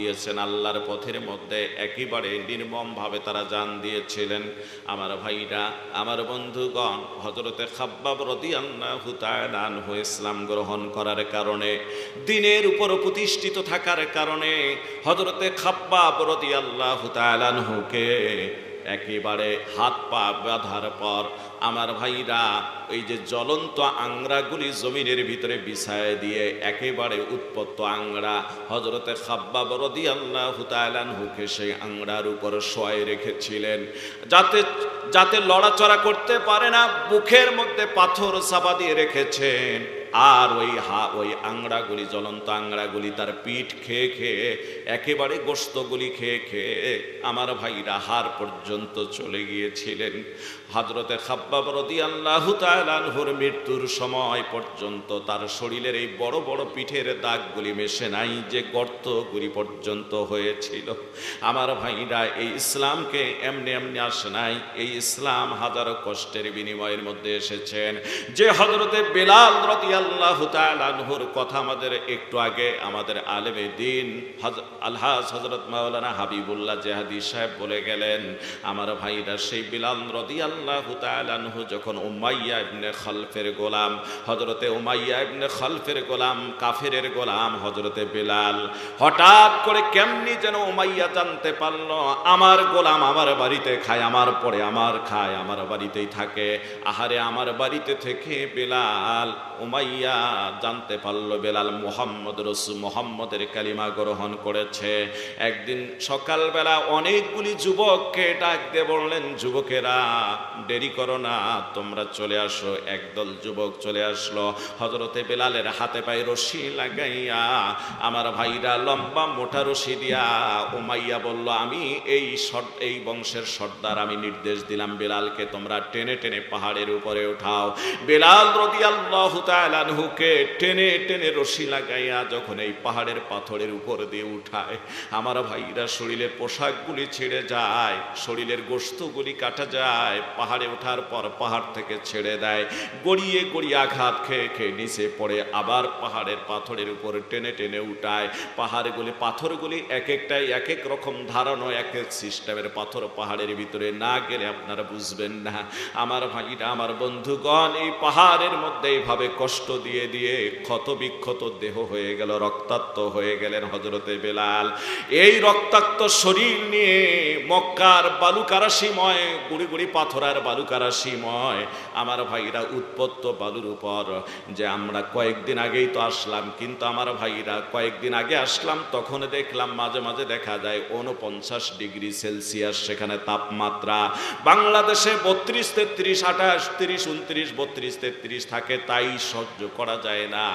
দিয়েছেন আল্লাহর পথের মধ্যে একেবারে নির্মম ভাবে তারা জান দিয়েছিলেন। আমার ভাইরা, আমার বন্ধুগণ হজরতে খাব্বাব রদি হয়ে ইসলাম গ্রহণ করার কারণে, দিনের উপর প্রতিষ্ঠিত থাকার কারণে হজরতে খাব্বাব রদি আল্লাহ তালানহুকে একেবারে হাত পা বাঁধার পর আমার ভাইরা ওই যে জ্বলন্ত আংরাগুলি জমিনের ভিতরে বিছায় দিয়ে একেবারে উৎপত্ত আংরা হজরতে খাব্বা বরদি আল্লাহ হুকে সেই আংরার উপর শোয় রেখেছিলেন। যাতে যাতে লড়াচড়া করতে পারে না, বুকের মধ্যে পাথর চাপা দিয়ে রেখেছেন। আর ওই হা, ওই আংড়াগুলি, জ্বলন্ত আংড়াগুলি তার পিঠ খেয়ে খেয়ে, একেবারে গোস্তগুলি খেয়ে খেয়ে আমার ভাইরা হার পর্যন্ত চলে গিয়েছিলেন। হজরতে খাব্বাব আল্লাহ তালানহুর মৃত্যুর সময় পর্যন্ত তার শরীরের এই বড় বড় পিঠের দাগগুলি মেশে নাই যে গর্তগুলি পর্যন্ত হয়েছিল। আমার ভাইরা এই ইসলামকে এমনি এমনি আসে নাই। এই ইসলাম হাজারো কষ্টের বিনিময়ের মধ্যে এসেছেন। যে হজরতে বেলাল রদি আল্লাহ তালানহুর কথা আমাদের একটু আগে আমাদের আলেমে দিন আলহাজ হজরত মাওলানা হাবিবুল্লাহ জেহাদি সাহেব বলে গেলেন, আমার ভাইরা সেই বিলাল রদি আল্লাহ তালানহু যখন উমাইয়া ইবনে খলফের গোলাম হজরতে উমাইয়া ইবনে খলফের গোলাম, কাফেরের গোলাম হজরতে বেলাল, হঠাৎ করে কেমনি যেন উমাইয়া জানতে পারল, আমার গোলাম আমার বাড়িতে খায়, আমার পরে আমার খায়, আমার বাড়িতেই থাকে। আহারে আমার বাড়িতে থেকে বেলাল উমাইয়া জানতে পারল বেলাল মোহাম্মদ রসু মোহাম্মদের কালিমা গ্রহণ করেছে। একদিন সকালবেলা অনেকগুলি যুবককে ডাক দিয়ে বললেন, যুবকেরা, দেরি করো না, তোমরা চলে আসো। একদল যুবক চলে আসলো। হজরতে বেলালের হাতে পায়ে রশি লাগাইয়া, আমার ভাইরা, লম্বা মোটা রশি দিয়া। উমাইয়া বলল, আমি এই এই বংশের সর্দার, আমি নির্দেশ দিলাম বেলালকে, তোমরা টেনে টেনে পাহাড়ের উপরে উঠাও। বেলাল রদিয়াল্লাহু তাআলাহুকে টেনে টেনে রশি লাগাইয়া যখন এই পাহাড়ের পাথরের উপর দিয়ে উঠায়, আমার ভাইরা শরীরের পোশাকগুলি ছেড়ে যায়, শরীরের গোস্তগুলি কাটা যায়, পাহাড়ে ওঠার পর পাহাড় থেকে ছেড়ে দেয়, গড়িয়ে গড়িয়ে আঘাত খেয়ে খেয়ে নিচে পড়ে আবার পাহাড়ের পাথরের উপর টেনে টেনে উঠায়। পাহাড়গুলি, পাথরগুলি এক একটাই, এক এক রকম ধারণা এক এক সিস্টেমের পাথর পাহাড়ের ভিতরে না গেলে আপনারা বুঝবেন না। আমার ভাইরা, আমার বন্ধুগণ, এই পাহাড়ের মধ্যে এইভাবে কষ্ট দিয়ে দিয়ে ক্ষত বিক্ষত দেহ হয়ে গেল, রক্তাক্ত হয়ে গেলেন হজরতে বেলাল। এই রক্তাক্ত শরীর নিয়ে মক্কার বালুকারাশিময়, গুড়ি গুড়ি পাথর আর বালুকারাশিময়, আমার ভাইরা উৎপত্ত বালুর উপর যে আমরা কয়েকদিন আগেই তো আসলাম, কিন্তু আমার ভাইরা কয়েকদিন আগে আসলাম, তখন দেখলাম মাঝে মাঝে দেখা যায় উনপঞ্চাশ ডিগ্রি সেলসিয়াস সেখানে তাপমাত্রা। বাংলাদেশে বত্রিশ তেত্রিশ, আঠাশ, তিরিশ উনত্রিশ বত্রিশ, তেত্রিশ থাকে, তাই সহ্য করা যায় না।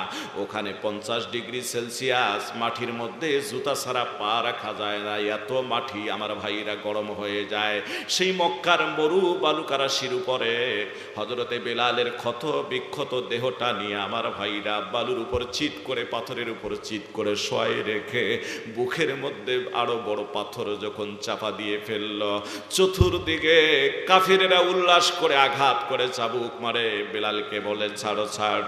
ওখানে পঞ্চাশ ডিগ্রি সেলসিয়াস মাটির মধ্যে জুতা ছাড়া পা রাখা যায় না। এত মাটি আমার ভাইরা গরম হয়ে যায়। সেই মক্কার মরু বালুকারাশির উপরে হজরতে বেলালের ক্ষত বিক্ষত দেহটা নিয়ে আমার ভাইরা বালুর উপর চিত করে, পাথরের উপর চিত করে শোয় রেখে বুকের মধ্যে আরও বড় পাথর যখন চাপা দিয়ে ফেলল, চতুর্দিকে কাফিরেরা উল্লাস করে আঘাত করে চাবুক মারে। বেলালকে বলে, ছাড়ো ছাড়ো।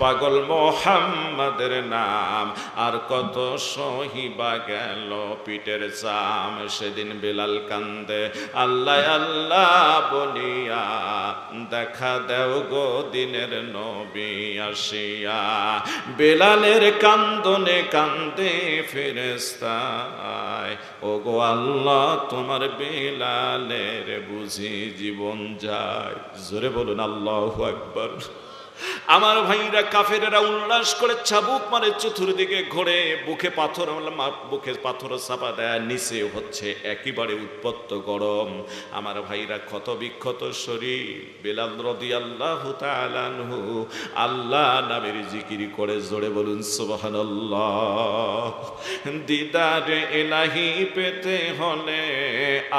পাগল মোহাম্মদের নাম আর কত সহিবা গেল পিটের চাম। সেদিন বেলাল কান্দে, আল্লাহ আল্লাহ বলিয়া, দেখা দেও গো দিনের নবী আসিয়া। বেলালের কান্দনে কান্দে ফেরেস্তায় ও গো আল্লাহ, তোমার বেলালের বুঝি জীবন যায়। জোরে বলুন, আল্লাহ আকবর। আমার ভাইরা কাফেরেরা উল্লাস করে চাবুক মারে চতুর্দিকে ঘোরে, বুকে পাথর বুকে পাথর চাপা দেয় নিচে হচ্ছে একেবারে উৎপত্ত গরম। আমার ভাইরা ক্ষত বিক্ষত শরীর, বেলাল রদি আল্লাহ তালানহু আল্লাহ নামের জিকিরি করে জোরে বলুন সুবাহান দিদার এলাহি পেতে হলে,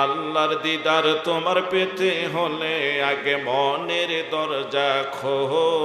আল্লাহর দিদার তোমার পেতে হলে, আগে মনের দরজা খোল।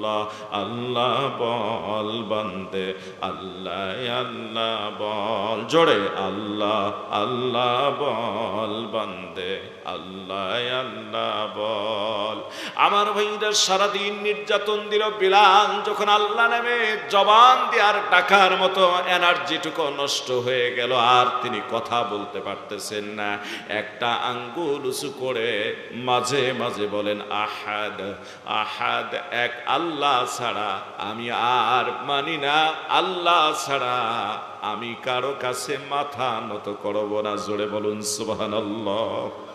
আল্লাহ আল্লাহ বল বান্দে, আল্লাহ আল্লাহ বল। জোরে, আল্লাহ আল্লাহ বল বান্দে, আল্লাহ আল্লাহ বল। আমার ভাইরা সারাদিন নির্যাতন দিল বিলাল, যখন আল্লাহ নামে জবান দেওয়ার ডাকার মতো এনার্জিটুকু নষ্ট হয়ে গেল, আর তিনি কথা বলতে পারতেছেন না। একটা আঙ্গুল উঁচু করে মাঝে মাঝে বলেন, আহাদ আহাদ, এক আল্লাহ ছাড়া আমি আর মানি না। আল্লাহ ছাড়া আমি কারও কাছে মাথা নত করব না। জোরে বলুন, সুবহানাল্লাহ।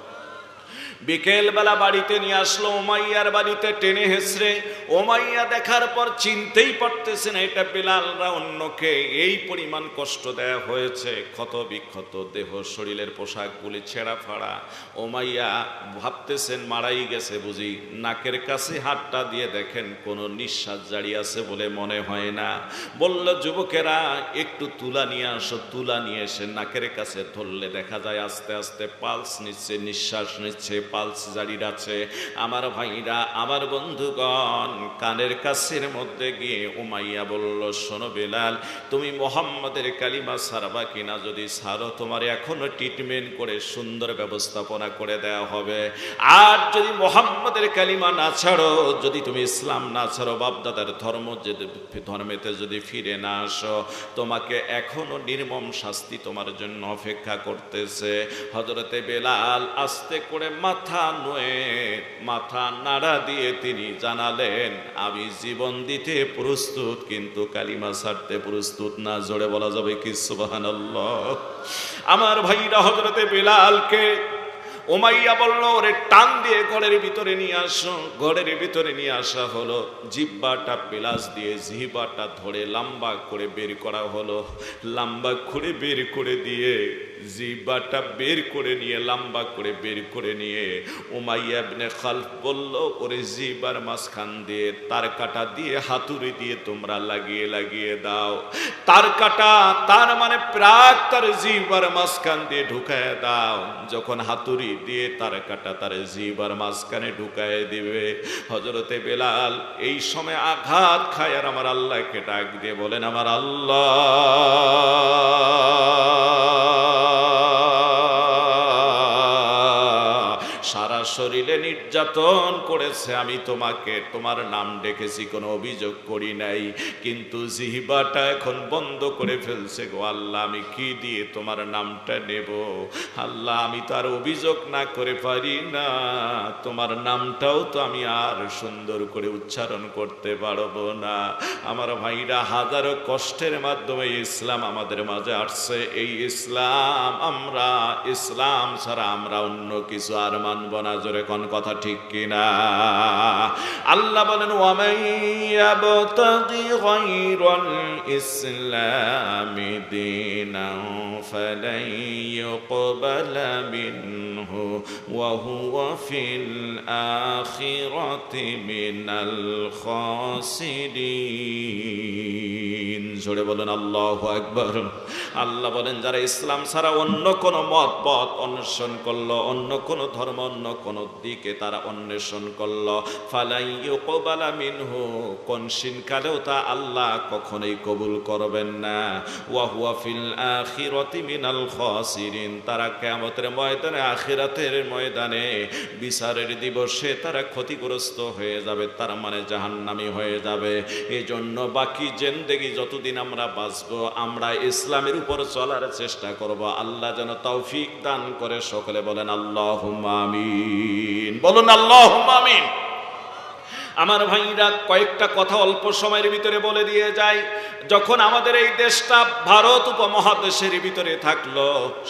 বিকেলবেলা বাড়িতে নিয়ে আসলো ওমাইয়ার বাড়িতে টেনে হেসড়ে। ওমাইয়া দেখার পর চিনতেই পারতেছে না, এটা বেলালরা অন্যকে এই পরিমাণ কষ্ট দেয়া হয়েছে। ক্ষত বিক্ষত দেহ, শরীরের পোশাকগুলি ছেঁড়া ফাড়া ওমাইয়া ভাবতেছেন, মারাই গেছে বুঝি। নাকের কাছে হাতটা দিয়ে দেখেন, কোনো নিঃশ্বাস জারি আছে বলে মনে হয় না। বলল, যুবকেরা, একটু তুলা নিয়ে আসো, তুলা নিয়ে এসে নাকের কাছে ধরলে দেখা যায় আস্তে আস্তে পালস নিচ্ছে, নিঃশ্বাস নিচ্ছে পালস জারি আছে। আমার ভাইরা, আমার বন্ধুগণ, কানের কাছের মধ্যে গিয়ে উমাইয়া বলল, শোনো বেলাল, তুমি মোহাম্মদের কালিমা সারবা কিনা? যদি সারো, তোমার এখনও ট্রিটমেন্ট করে সুন্দর ব্যবস্থাপনা করে দেওয়া হবে। আর যদি মোহাম্মদের কালিমা না ছাড়ো, যদি তুমি ইসলাম না ছাড়ো, বাপদাদার ধর্ম যে ধর্মেতে যদি ফিরে না আসো, তোমাকে এখনও নির্মম শাস্তি তোমার জন্য অপেক্ষা করতেছে। হজরতে বেলাল আস্তে করে মাথা নয়ে, মাথা নাড়া দিয়ে তিনি জানালেন, আমি জীবন দিতে প্রস্তুত, কিন্তু কালিমা ছাড়তে প্রস্তুত না। জোরে বলা যাবে কি? সুবহানাল্লাহ। আমার ভাইরা হজরতে বেলালকে ওমাইয়া বলল, ওরে টান দিয়ে ঘরের ভিতরে নিয়ে আসো। ঘরের ভিতরে নিয়ে আসা হলো, জিব্বাটা পেলাস দিয়ে জিহ্বাটা ধরে লম্বা করে বের করা হলো। লম্বা করে বের করে দিয়ে জিব্বাটা বের করে নিয়ে, লম্বা করে বের করে নিয়ে, উমাইয়া ইবনে খালফ বলল, ওরে জিবার মাঝখান দিয়ে তার কাটা দিয়ে হাতুড়ি দিয়ে তোমরা লাগিয়ে লাগিয়ে দাও। তার কাটা, তার মানে প্রাক তার জিবার মাঝখান দিয়ে ঢুকায় দাও। যখন হাতুড়ি দিয়ে তার কাটা তার জিবার মাঝখানে ঢুকায় দিবে হজরতে বেলাল এই সময় আঘাত খায় আর আমার আল্লাহকে ডাক দিয়ে বলেন, আমার আল্লাহ শরীরে নির্যাতন করেছে, আমি তোমাকে, তোমার নাম ডেকেছি, কোনো অভিযোগ করি নাই। কিন্তু জিহিবাটা এখন বন্ধ করে ফেলছে গো আল্লাহ, আমি কি দিয়ে তোমার নামটা নেব? আল্লাহ, আমি তো আর অভিযোগ না করে পারি না। তোমার নামটাও তো আমি আর সুন্দর করে উচ্চারণ করতে পারব না। আমার ভাইরা, হাজারো কষ্টের মাধ্যমে ইসলাম আমাদের মাঝে আসছে। এই ইসলাম আমরা, ইসলাম ছাড়া আমরা অন্য কিছু আর মানব না। জোরে কোন কথা ঠিক কিনা? আল্লাহ বলেন জোরে বলেন, আল্লাহু আকবার। আল্লাহ বলেন, যারা ইসলাম ছাড়া অন্য কোন মত পথ অন্বেষণ করল, অন্য কোন ধর্ম, অন্য কোন দিকে তারা অন্বেষণ করল। ফালাই ইউকবালা মিনহু, কোন কালেও তা আল্লাহ কখনোই কবুল করবেন না। ওয়া হুয়া ফিল আখিরাতি মিনাল খাসিরিন, তারা কিয়ামতের ময়দানে, আখিরাতের ময়দানে বিচারের দিবসে তারা ক্ষতিগ্রস্ত হয়ে যাবে, তার মানে জাহান্নামী হয়ে যাবে। এই জন্য বাকি জেন্দেগি যতদিন আমরা বাঁচব, আমরা ইসলামের উপর চলার চেষ্টা করব। আল্লাহ যেন তৌফিক দান করে, সকলে বলেন আল্লাহ আমিন। বলুন আল্লাহ আমিন। আমার ভাইরা কয়েকটা কথা অল্প সময়ের ভিতরে বলে দিয়ে যায়। যখন আমাদের এই দেশটা ভারত উপমহাদেশের ভিতরে থাকল,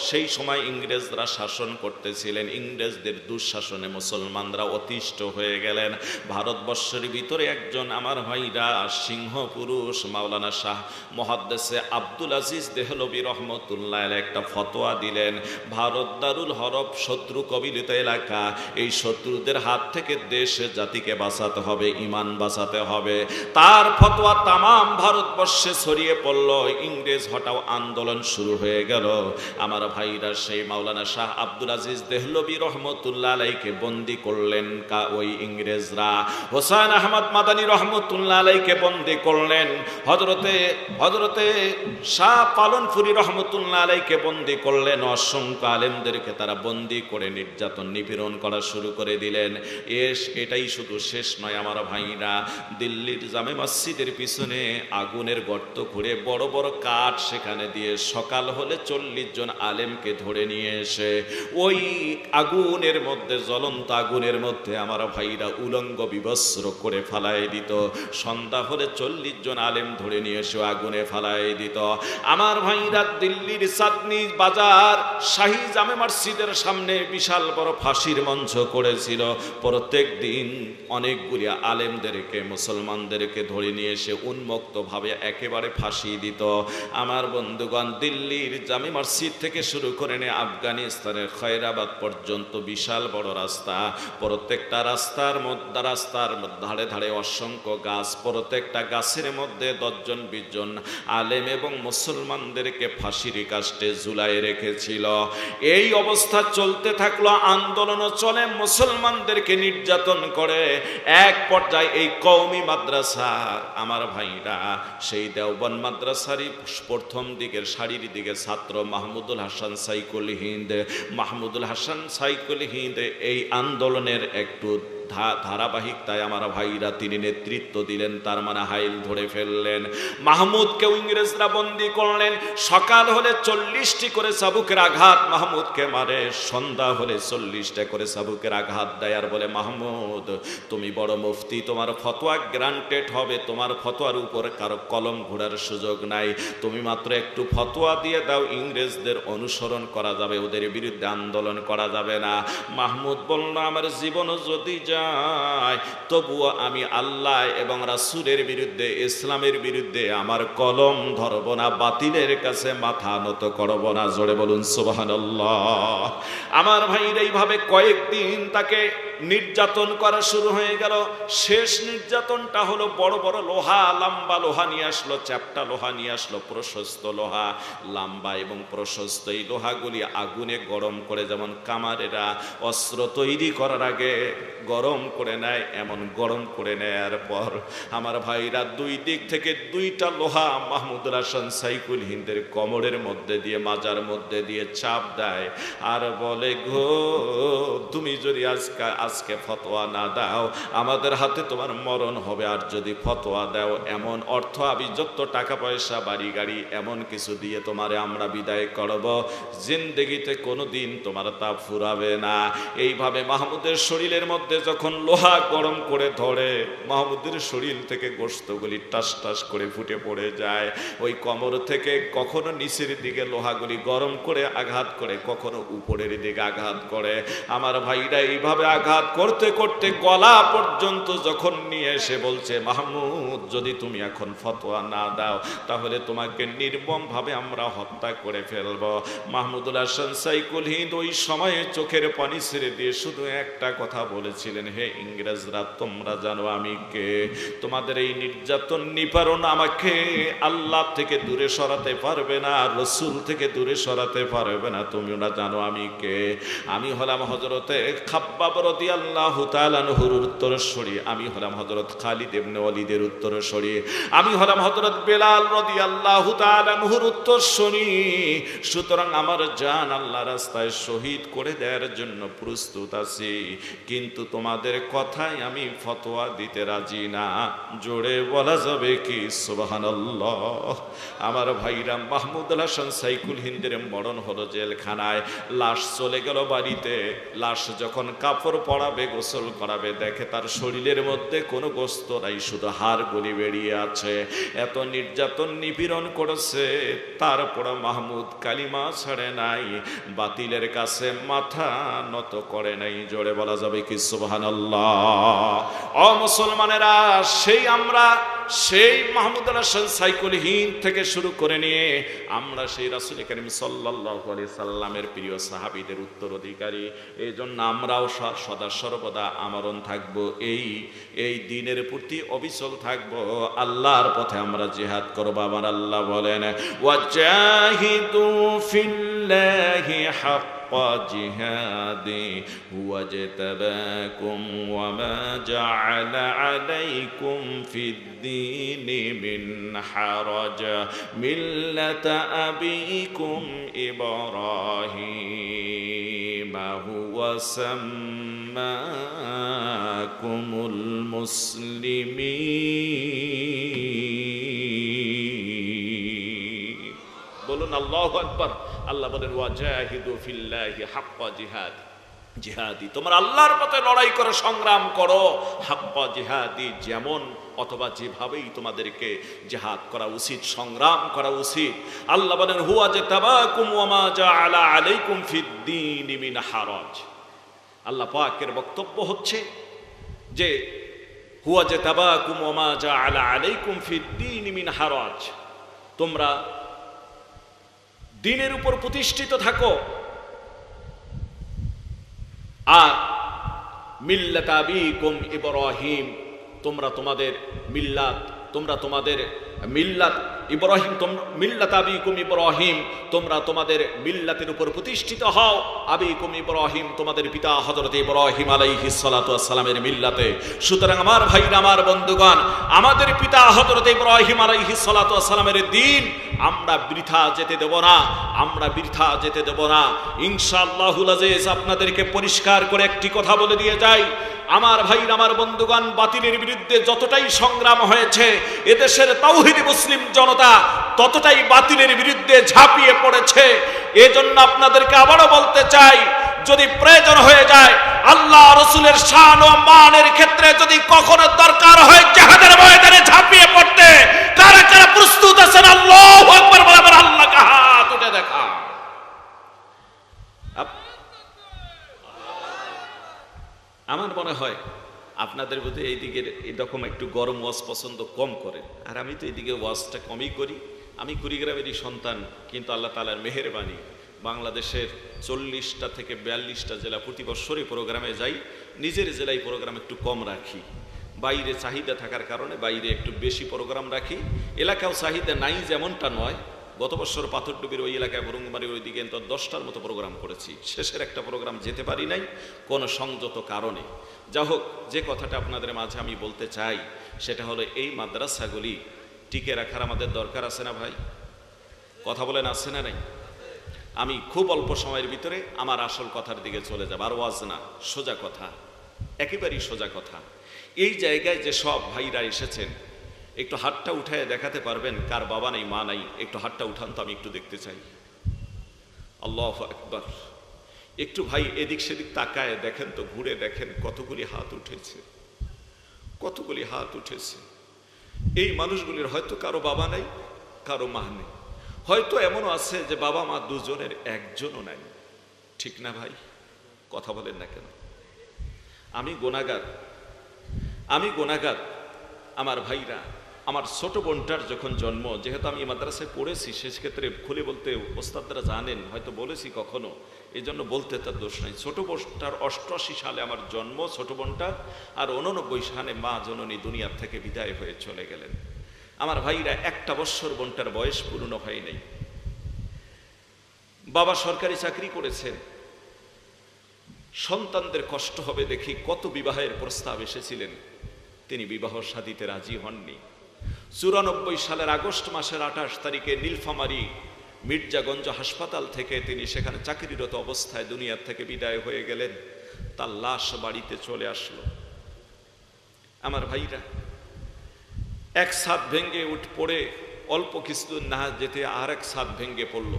সেই সময় ইংরেজরা শাসন করতেছিলেন। ইংরেজদের দুঃশাসনে মুসলমানরা অতিষ্ঠ হয়ে গেলেন। ভারতবর্ষের ভিতরে একজন আমার ভাইরা সিংহ পুরুষ, মাওলানা শাহ মহাদ্দেশে আব্দুল আজিজ দেহলবী রহমতুল্লাহ একটা ফতোয়া দিলেন, ভারত দারুল হরফ শত্রু কবিলিত এলাকা, এই শত্রুদের হাত থেকে দেশ জাতিকে বাঁচাতে হবে। হবে, ইমান বাঁচাতে হবে। তার ফতোয়া তামাম ভারতবর্ষে ছড়িয়ে পড়ল। ইংরেজ হটাও আন্দোলন শুরু হয়ে গেল। আমার ভাইরা সেই মাওলানা শাহ আব্দুল আজিজ দেহলবি রহমতুল্লাহ আলাইকে বন্দি করলেন কা ওই ইংরেজরা। হোসাইন আহমদ মাদানী রহমতুল্লাহ আলাইকে বন্দি করলেন। হজরতে হজরতে শাহ পালনপুরি রহমতুল্লাহ আলাইকে বন্দি করলেন। অসংখ্য আলেমদেরকে তারা বন্দি করে নির্যাতন নিপীড়ন করা শুরু করে দিলেন। এস, এটাই শুধু শেষ নয় আমার ভাইরা। দিল্লির জামে মসজিদের পিছনে আগুনের গর্ত ঘুরে বড় বড় কাঠ সেখানে দিয়ে সকাল হলে চল্লিশ জন আলেমকে ধরে নিয়ে এসে ওই আগুনের মধ্যে, জ্বলন্ত আগুনের মধ্যে আমার ভাইরা উলঙ্গ বিবস্ত্র করে ফালাই দিত। সন্ধ্যা হলে চল্লিশ জন আলেম ধরে নিয়ে এসে আগুনে ফালাই দিত। আমার ভাইরা দিল্লির চাঁদনি বাজার শাহী জামে মসজিদের সামনে বিশাল বড় ফাঁসির মঞ্চ করেছিল। প্রত্যেক দিন অনেকগুলি আলেমদেরকে, মুসলমানদেরকে ধরে নিয়ে এসে উন্মুক্তভাবে একেবারে ফাঁসি দিত। আমার বন্ধুগণ, দিল্লির জামি মসজিদ থেকে শুরু করে নিয়ে আফগানিস্তানের খয়রাবাদ পর্যন্ত বিশাল বড় রাস্তা। প্রত্যেকটা রাস্তার মধ্যে, রাস্তার ধারে ধারে অসংখ্য গাছ, প্রত্যেকটা গাছের মধ্যে দশজন, বিশজন আলেম এবং মুসলমানদেরকে ফাঁসির কাস্টে ঝুলাই রেখেছিল। এই অবস্থা চলতে থাকল আন্দোলন চলে, মুসলমানদেরকে নির্যাতন করে। এক পর্যায়ে এই কৌমি মাদ্রাসা, আমার ভাইরা, সেই দেওবন মাদ্রাসারই প্রথম দিকের শাড়ির দিকে ছাত্র মাহমুদুল হাসান সাইকুল হিন্দ। মাহমুদুল হাসান সাইকুল হিন্দ এই আন্দোলনের একটু ধা- ধারাবাহিকতায় আমার ভাইরা তিনি নেতৃত্ব দিলেন, তার মানে হাইল ধরে ফেললেন। মাহমুদকেও ইংরেজরা বন্দি করলেন। সকাল হলে চল্লিশটি করে সাবুকের আঘাত, মাহমুদকে মারে। সন্ধ্যা হলে চল্লিশটা করে সাবুকের আঘাত দেয়, আর বলে, মাহমুদ, তুমি বড় মুফতি, তোমার ফতোয়া গ্রান্টেড হবে, তোমার ফতোয়ার উপর কারও কলম ঘোরার সুযোগ নাই। তুমি মাত্র একটু ফতোয়া দিয়ে দাও, ইংরেজদের অনুসরণ করা যাবে, ওদের বিরুদ্ধে আন্দোলন করা যাবে না। মাহমুদ বলল, আমার জীবনও যদি যায়, তবুও আমি আল্লাহ এবং রাসূলের বিরুদ্ধে, ইসলামের বিরুদ্ধে আমার কলম ধরব না, বাতিলের কাছে মাথা নত করব না। জোরে বলুন সুবাহ আমার ভাইর এইভাবে কয়েকদিন তাকে নির্যাতন করা শুরু হয়ে গেল। শেষ নির্যাতনটা হলো বড় বড় লোহা, লম্বা লোহা নিয়ে আসলো, চ্যাপটা লোহা নিয়ে আসলো, প্রশস্ত লোহা, লম্বা এবং প্রশস্ত। এই লোহাগুলি আগুনে গরম করে, যেমন কামারেরা অস্ত্র তৈরি করার আগে গরম করে নেয়, এমন গরম করে নেয়ার পর আমার ভাইরা দুই দিক থেকে দুইটা লোহা মাহমুদুল হাসান সাইকুল হিন্দের কমরের মধ্যে দিয়ে, মাজার মধ্যে দিয়ে চাপ দেয়। আর বলে, গো, তুমি যদি আজকে আজকে ফতোয়া না দাও, আমাদের হাতে তোমার মরণ হবে। আর যদি ফতোয়া দাও, এমন অর্থ আমি টাকা পয়সা বাড়ি গাড়ি এমন কিছু দিয়ে তোমারে আমরা বিদায় করব। জিন্দগিতে কোনো দিন তোমার তা ফুরাবে না। এইভাবে মাহমুদের শরীরের মধ্যে যখন লোহা গরম করে ধরে, মাহমুদের শরীর থেকে গোস্তগুলি টাস টাস করে ফুটে পড়ে যায়। ওই কমর থেকে কখনো নিচের দিকে লোহাগুলি গরম করে আঘাত করে, কখনো উপরের দিকে আঘাত করে। আমার ভাইরা এইভাবে আঘাত করতে করতে গলা পর্যন্ত যখন নিয়ে এসে বলছে, মাহমুদ, যদি তুমি এখন ফতোয়া না দাও, তাহলে তোমাকে নির্মম ভাবে আমরা হত্যা করে ফেলব। মাহমুদুল হাসান সাইকুল হিন্দ ওই সময়ে চোখের পানি ছেড়ে দিয়ে শুধু একটা কথা বলেছিলেন, হে ইংরেজরা, তোমরা জানো আমি কে? তোমাদের এই নির্যাতন নিবারণ আমাকে আল্লাহ থেকে দূরে সরাতে পারবে না রসুল থেকে দূরে সরাতে পারবে না। তুমি ওরা জানো আমি কে? আমি হলাম হজরতে খাব্বাব রদি শহীদ করে জন্য প্রস্তুত আছি, কিন্তু তোমাদের কথায় আমি ফতোয়া দিতে রাজি না। জোরে বলা যাবে কি? সুবহানাল্লাহ। আমার ভাইরা মাহমুদ হাসান সাইকুল হিন্দের মরণ হলো জেলখানায়। লাশ চলে গেল বাড়িতে। লাশ যখন কাপড় পরাবে গোসল করাবে। দেখে তার শরীরের মধ্যে কোনো গোস্ত নাই, শুধু হাড় গলি বেরিয়ে আছে। এত নির্যাতন নিপীড়ন করেছে তারপর মাহমুদ কালিমা ছাড়ে নাই, বাতিলের কাছে মাথা নত করে নাই। জোরে বলা যাবে কি, সুবহানাল্লাহ? অ মুসলমানেরা, সেই আমরা সেই মাহমুদ আল্লাহ সাইকুলহীন থেকে শুরু করে নিয়ে আমরা সেই রাসুল করিম সাল্লাহ আলি সাল্লামের প্রিয় সাহাবিদের উত্তরাধিকারী। এই জন্য আমরাও সদা সর্বদা আমরণ থাকব, এই এই দিনের প্রতি অবিচল থাকব। আল্লাহর পথে আমরা জেহাদ করব, আমার আল্লাহ বলেন جهاده هو اجتباكم وما جعل عليكم في الدين من حرج. ملة أبيكم إبراهيم هو سماكم المسلمين. বলুন, আল্লাহ আকবর। আল্লাহ বলেন, ওয়াজাহিদু ফিল্লাহি হাক্কা জিহাদ। জিহাদি, তোমরা আল্লাহর পথে লড়াই করো, সংগ্রাম করো। হাক্কা জিহাদি যেমন, অথবা যেভাবেই তোমাদেরকে জিহাদ করা উচিত, সংগ্রাম করা উচিত। আল্লাহ বলেন, হুয়া যে তাবাকুম ওয়ামা জাআলা আলাইকুম ফিদ্দীন মিন হারাজ। আল্লাহ পাকের বক্তব্য হচ্ছে যে, হুয়া যে তাবাকুম ওয়ামা জাআলা আলাইকুম ফিদ্দীন মিন হারাজ। তোমরা দিনের উপর প্রতিষ্ঠিত থাকো। আর মিল্লাতাবিকুম ইব্রাহিম তোমরা তোমাদের মিল্লাত তোমরা তোমাদের মিল্লাত ইব্রাহিম মিল্লাত আবিকুম ইব্রাহিম, তোমরা তোমাদের মিল্লাতের উপর প্রতিষ্ঠিত হও। আবিকুম ইব্রাহিম, তোমাদের পিতা হযরত ইব্রাহিম আলাইহিস সালাতু সালামের মিল্লাতে। সুতরাং আমার ভাইরা, আমার বন্ধুগণ, আমাদের পিতা হযরত ইব্রাহিম আলাইহিস সালাতু সালামের দিন আমরা বৃথা যেতে দেব না, আমরা বৃথা যেতে দেব না। ইনশাআল্লাহুল আজিজ আপনাদেরকে পরিষ্কার করে একটি কথা বলে দিয়ে যাই। আমার ভাইর, আমার বন্ধুগণ, বাতিলের বিরুদ্ধে যতটাই সংগ্রাম হয়েছে, এদেশের তাওহিদি মুসলিম জনতা ততটাই বাতিলের বিরুদ্ধে ঝাঁপিয়ে পড়েছে। এজন্য আপনাদেরকে আবারও বলতে চাই, যদি প্রয়োজন হয়ে যায়, আল্লাহ রসুলের শান ও মানের ক্ষেত্রে যদি কখনো দরকার হয় জাহাদের ময়দানে ঝাঁপিয়ে পড়তে কারা কারা প্রস্তুত আছেন আল্লাহ আকবার বলে আবার আল্লাহকে হাত উঠে দেখা আপ- আমার মনে হয় আপনাদের বোধ এই দিকের এরকম একটু গরম ওয়াজ পছন্দ কম করেন। আর আমি তো এইদিকে ওয়াজটা কমই করি। আমি কুড়িগ্রামেরই সন্তান, কিন্তু আল্লাহ তালার মেহেরবানি। বাংলাদেশের চল্লিশটা থেকে বিয়াল্লিশটা জেলা প্রতি বছরই প্রোগ্রামে যাই। নিজের জেলায় প্রোগ্রাম একটু কম রাখি। বাইরে চাহিদা থাকার কারণে বাইরে একটু বেশি প্রোগ্রাম রাখি। এলাকাও চাহিদা নাই যেমনটা নয়। গত বছর পাথরডুবির ওই এলাকায় বরুঙ্গমারির ওই দিকে তো দশটার মতো প্রোগ্রাম করেছি। শেষের একটা প্রোগ্রাম যেতে পারি নাই, কোনো সংযত কারণে। যা হোক যে কথাটা আপনাদের মাঝে আমি বলতে চাই, সেটা হলো এই মাদ্রাসাগুলি টিকে রাখার আমাদের দরকার আছে না ভাই? কথা বলেন, আছে না নাই? আমি খুব অল্প সময়ের ভিতরে আমার আসল কথার দিকে চলে যাব, আর ওয়াজ না, সোজা কথা, একেবারেই সোজা কথা। এই জায়গায় যে সব ভাইরা এসেছেন একটু হাতটা উঠায় দেখাতে পারবেন কার বাবা নেই, মা নাই। একটু হাতটা উঠান তো আমি একটু দেখতে চাই। আল্লাহ একবার একটু ভাই এদিক সেদিক তাকায় দেখেন তো, ঘুরে দেখেন কতগুলি হাত উঠেছে। কতগুলি হাত উঠেছে। এই মানুষগুলির হয়তো কারও বাবা নাই, কারও মা নেই। হয়তো এমনও আছে যে বাবা, মা দুজনের একজনও নাই। ঠিক না ভাই? কথা বলেন না কেন? আমি গোনাগার। আমি গোনাগার, আমার ভাইরা। আমার ছোট বোনটার যখন জন্ম, যেহেতু আমি মাদ্রাসায় পড়েছি সেক্ষেত্রে খুলে বলতে ওস্তাদরা জানেন, হয়তো বলেছি কখনো এই জন্য বলতে তার দোষ নাই। ছোট বোনটার অষ্টআশি সালে আমার জন্ম, ছোট বোনটার আর উননব্বই সালে মা জননী দুনিয়ার থেকে বিদায় হয়ে চলে গেলেন। আমার ভাইরা একটা বৎসর বোনটার বয়স পূর্ণ হয় নাই। বাবা সরকারি চাকরি করেছেন সন্তানদের কষ্ট হবে দেখি কত বিবাহের প্রস্তাব এসেছিলেন। তিনি বিবাহ সাদিতে রাজি হননি। চুরানব্বই সালের আগস্ট মাসের আঠাশ তারিখে নীলফামারী মির্জাগঞ্জ হাসপাতাল থেকে তিনি সেখানে চাকরিরত অবস্থায় দুনিয়ার থেকে বিদায় হয়ে গেলেন। তার লাশ বাড়িতে চলে আসলো। আমার ভাইরা, এক সাত ভেঙ্গে উঠ পড়ে অল্প কিছুদিন না যেতে আর এক সাত ভেঙ্গে পড়ল।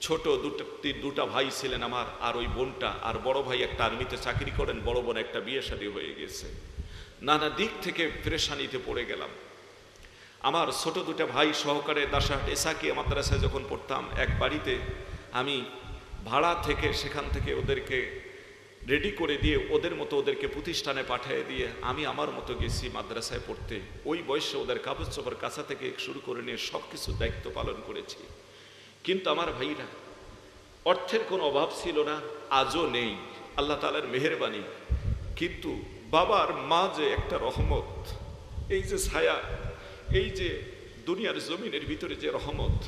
ছোট দুটো, দুটা ভাই ছিলেন আমার, আর ওই বোনটা, আর বড় ভাই একটা আর্মিতে চাকরি করেন, বড় বোন একটা বিয়ে শাদী হয়ে গেছে। নানা দিক থেকে প্রেশানিতে পড়ে গেলাম। আমার ছোট দুটা ভাই সহকারে দাসাহাট এসাকিয়া মাদ্রাসায় যখন পড়তাম এক বাড়িতে, আমি ভাড়া থেকে সেখান থেকে ওদেরকে রেডি করে দিয়ে ওদের মতো ওদেরকে প্রতিষ্ঠানে পাঠিয়ে দিয়ে আমি আমার মতো গেছি মাদ্রাসায় পড়তে। ওই বয়সে ওদের কাপড় চোপড় কাছা থেকে শুরু করে নিয়ে সব কিছু দায়িত্ব পালন করেছি। কিন্তু আমার ভাইরা, অর্থের কোনো অভাব ছিল না, আজও নেই, আল্লাহ তালার মেহরবানি। কিন্তু বাবার মা যে একটা রহমত, এই যে ছায়া এই যে দুনিয়ার জমিনের ভিতরে যে রহমত,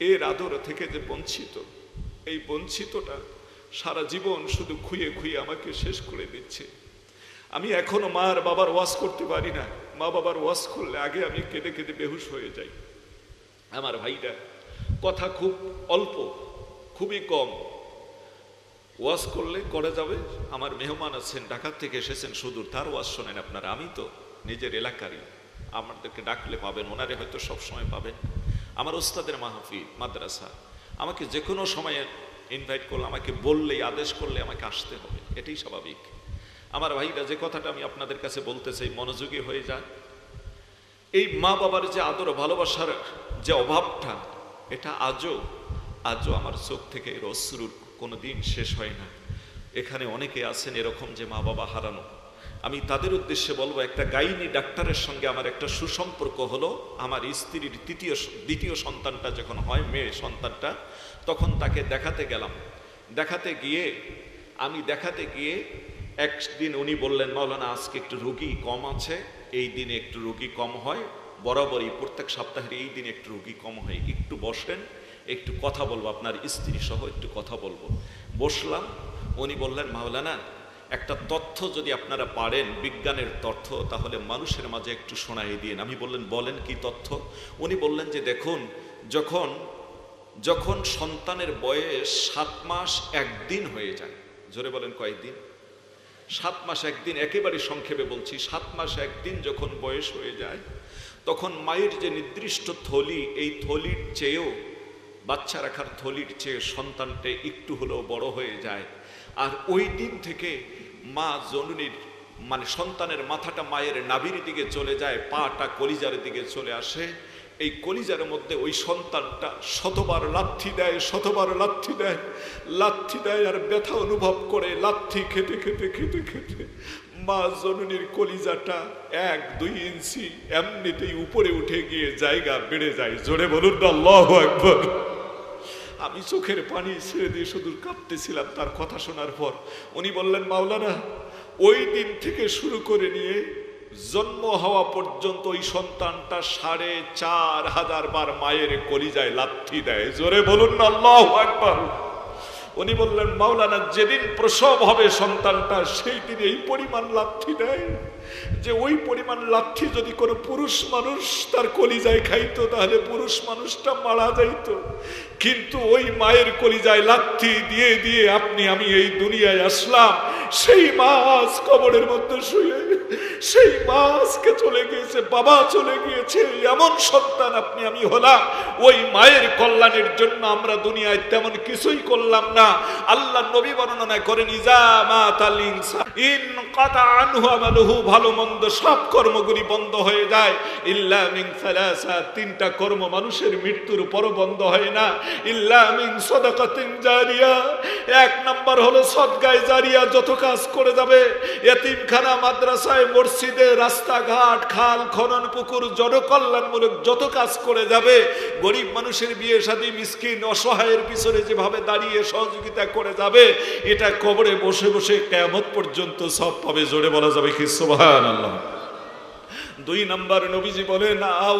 এর আদর থেকে যে বঞ্চিত, এই বঞ্চিতটা সারা জীবন শুধু খুঁয়ে খুঁয়ে আমাকে শেষ করে দিচ্ছে। আমি এখনও মা আর বাবার ওয়াশ করতে পারি না। মা বাবার ওয়াশ করলে আগে আমি কেঁদে কেঁদে বেহুশ হয়ে যাই। আমার ভাইরা, কথা খুব অল্প, খুবই কম। ওয়াশ করলে করে যাবে? আমার মেহমান আছেন ঢাকার থেকে এসেছেন সুদূর, তার ওয়াশ শোনেন আপনারা। আমি তো নিজের এলাকারই। আমাদেরকে ডাকলে পাবেন, ওনারে হয়তো সব সময় পাবেন। আমার ওস্তাদের মাহফিল, মাদ্রাসা, আমাকে যে কোনো সময়ে ইনভাইট করলে, আমাকে বললেই, আদেশ করলে আমাকে আসতে হবে। এটাই স্বাভাবিক। আমার ভাইরা, যে কথাটা আমি আপনাদের কাছে বলতে চাই, মনোযোগী হয়ে যায় এই মা বাবার যে আদর ভালোবাসার যে অভাবটা, এটা আজও আজও আমার চোখ থেকে এর অশ্রুর কোনো দিন শেষ হয় না। এখানে অনেকে আছেন এরকম যে মা বাবা হারানো। আমি তাদের উদ্দেশ্যে বলব, একটা গাইনি ডাক্তারের সঙ্গে আমার একটা সুসম্পর্ক হলো। আমার স্ত্রীর তৃতীয় দ্বিতীয় সন্তানটা যখন হয় মেয়ে সন্তানটা, তখন তাকে দেখাতে গেলাম। দেখাতে গিয়ে, আমি দেখাতে গিয়ে একদিন উনি বললেন, মাওলানা, আজকে একটু রুগী কম আছে, এই দিনে একটু রুগী কম হয়, বরাবরই প্রত্যেক সপ্তাহের এই দিনে একটু রুগী কম হয়, একটু বসেন, একটু কথা বলব, আপনার স্ত্রী সহ একটু কথা বলব। বসলাম, উনি বললেন, মাওলানা একটা তথ্য যদি আপনারা পারেন, বিজ্ঞানের তথ্য, তাহলে মানুষের মাঝে একটু শোনাই দিন। আমি বললেন, বলেন কি তথ্য? উনি বললেন যে, দেখুন, যখন যখন সন্তানের বয়স সাত মাস একদিন হয়ে যায়, জোরে বলেন কয়েকদিন, সাত মাস একদিন, একেবারে সংক্ষেপে বলছি, সাত মাস একদিন যখন বয়স হয়ে যায়, তখন মায়ের যে নির্দিষ্ট থলি, এই থলির চেয়েও, বাচ্চা রাখার থলির চেয়ে সন্তানটা একটু হলেও বড় হয়ে যায় আর ওই দিন থেকে মা জননীর মানে সন্তানের মাথাটা মায়ের নাভির দিকে চলে যায়, পাটা কলিজার দিকে চলে আসে। এই কলিজার মধ্যে ওই সন্তানটা শতবার লাথি দেয়, শতবার লাথি দেয় লাথি দেয় আর ব্যথা অনুভব করে, লাথি খেতে খেতে খেতে খেতে। মা জননীর কলিজাটা এক, দুই ইঞ্চি এমনিতেই উপরে উঠে গিয়ে জায়গা বেড়ে যায়। জোরে বলুন আল্লাহ একবার আমি চোখের পানি ছেড়ে দিয়ে শুধু কাঁদতেছিলাম তার কথা শোনার পর। উনি বললেন, মাওলানা, ওই দিন থেকে শুরু করে নিয়ে জন্ম হওয়া পর্যন্ত ওই সন্তানটা সাড়ে চার হাজার বার মায়ের কলিজায় লাথি দেয়। জোরে বলুন না উনি বললেন, মাওলানা, যেদিন প্রসব হবে সন্তানটা, সেই দিন এই পরিমাণ লাথি দেয়। যে ওই পরিমাণ লাথি যদি কোনো পুরুষ মানুষ তার কলিজায় খাইতো, তাহলে পুরুষ মানুষটা মারা যাইতো। কিন্তু ওই মায়ের কলিজায় লাথি দিয়ে দিয়ে আপনি, আমি এই দুনিয়ায় আসলাম। সেই মাছ কবরের মধ্যে শুয়ে, সেই মাছকে চলে গিয়েছে, বাবা চলে গিয়েছে, এমন সন্তান আপনি, আমি হলাম। ওই মায়ের কল্যাণের জন্য আমরা দুনিয়ায় তেমন কিছুই করলাম না। আল্লাহ নবী বর্ণনা করেন ইন কাতা আনহু ভালো মন্দ সব কর্মগুলি বন্ধ হয়ে যায়। ইল্লা মিন তিনটা কর্ম মানুষের মৃত্যুর পর বন্ধ হয় না। গরিব মানুষের বিয়ে শাদী, মিসকিন, অসহায়ের পিছনে যেভাবে দাঁড়িয়ে সহযোগিতা করে যাবে, এটা কবরে বসে বসে কেমত পর্যন্ত সব পাবে, জোরে বলা যাবে কি? আল্লাহ দুই নাম্বার নবীজি বলেন, আও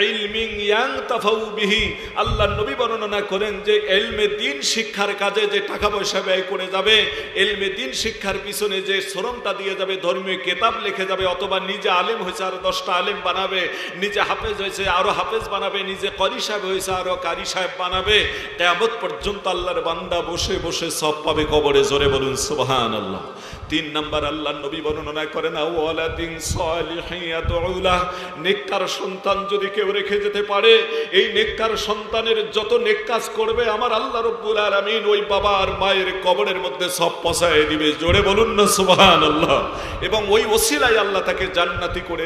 ইলমিং ইয়াং তাফাউ বিহি। আল্লাহ নবী বর্ণনা করেন যে এলমে দিন শিক্ষার কাজে যে টাকা পয়সা ব্যয় করে যাবে, এলমে দিন শিক্ষার পিছনে যে শ্রমটা দিয়ে যাবে, ধর্মীয় কেতাব লিখে যাবে, অথবা নিজে আলেম হয়েছে, আরও দশটা আলেম বানাবে, নিজে হাফেজ হয়েছে, আরও হাফেজ বানাবে, নিজে করি সাহেব হয়েছে, আরও কারি সাহেব বানাবে কেমত পর্যন্ত আল্লাহর বান্দা বসে বসে সব পাবে কবরে। জোরে বলুন সুবহান আল্লাহ তিন নাম্বার আল্লাহ নবী বর্ণনা করেন আউলাদিন সালিহিয়াতুলা নেককার সন্তান যদি কেউ রেখে যেতে পারে, এই নেককার সন্তানের যত নেক কাজ করবে, আমার আল্লাহ রব্বুল আলামিন ওই বাবা আর মায়ের কবরের মধ্যে সব পসায় দিবে। জোরে বলুন না, সুবহানাল্লাহ। এবং ওই ওসিলায় আল্লাহ তাকে জান্নাতি করে